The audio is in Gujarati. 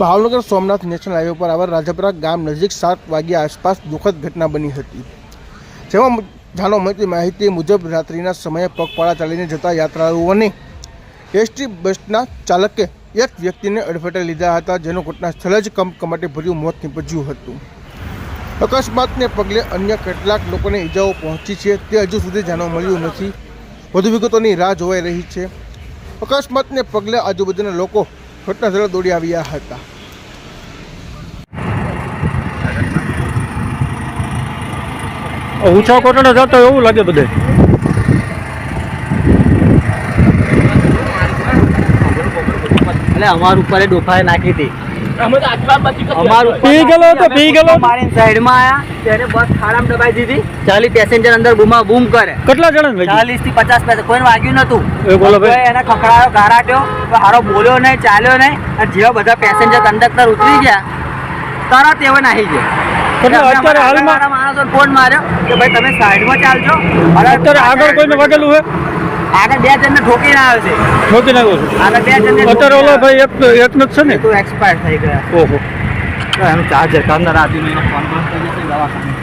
ભાવનગર સોમનાથ નેશનલ હાઈવે પર આવેલ રાજપરા ગામ નજીક સાત વાગ્યા આસપાસ દુઃખદ ઘટના બની હતી. જેમાં જાણવા મળતી માહિતી મુજબ રાત્રિના સમયે પગપાળા ચાલીને જતા યાત્રાળુઓને એસટી બસના ચાલકે એક વ્યક્તિને અડફેટે લીધા હતા, જેનું ઘટના સ્થળે જ કમકમાટી ભર્યું મોત નીપજ્યું હતું. અકસ્માતને પગલે અન્ય કેટલાક લોકોને ઈજાઓ પહોંચી છે, તે હજુ સુધી જાણવા મળ્યું નથી. વધુ વિગતોની રાહ જોવાઈ રહી છે. અકસ્માતને પગલે આજુબાજુના લોકો ઘટના સ્થળે દોડી આવ્યા હતા. ઊંચા કોટડા જતો એવું લાગે બધે. એટલે અમારું ઉપર ડોફાએ નાખી હતી. પી ગયેલો હતો, પી ગયેલો મારી સાઈડમાં આયા ત્યારે બસ ખાડામાં દબાઈ દીધી. ચાલી પેસેન્જર અંદર બૂમા બૂમ કરે. કેટલા જણા ચાલીસથી પચાસ પૈસા કોઈને વાગ્યું નતું બોલો ભાઈ. એને ખખડાયો ગારાટ્યો હારો બોલ્યો નહીં ચાલ્યો નહીં અને જેવા બધા પેસેન્જર કંડક્ટર ઉતરી ગયા તરત એવો નાહી ગયો. માણસોને ફોન માર્યો કે ભાઈ તમે સાઈડમાં ચાલજો. અત્યારે આગળ કોઈને વાગેલું આગળ બે જણને ઠોકીને આવે છે. ઠોકી નાખ્યો છે? આગળ બે જણને અત્યારે ઓલો ભાઈ એક એક જ છે ને. તો એક્સપાયર થઈ ગયા. ઓહો. એનું ચાર્જર અંદર આપ્યું એનો ફોન બંધ થઈ જશે દવાખાને.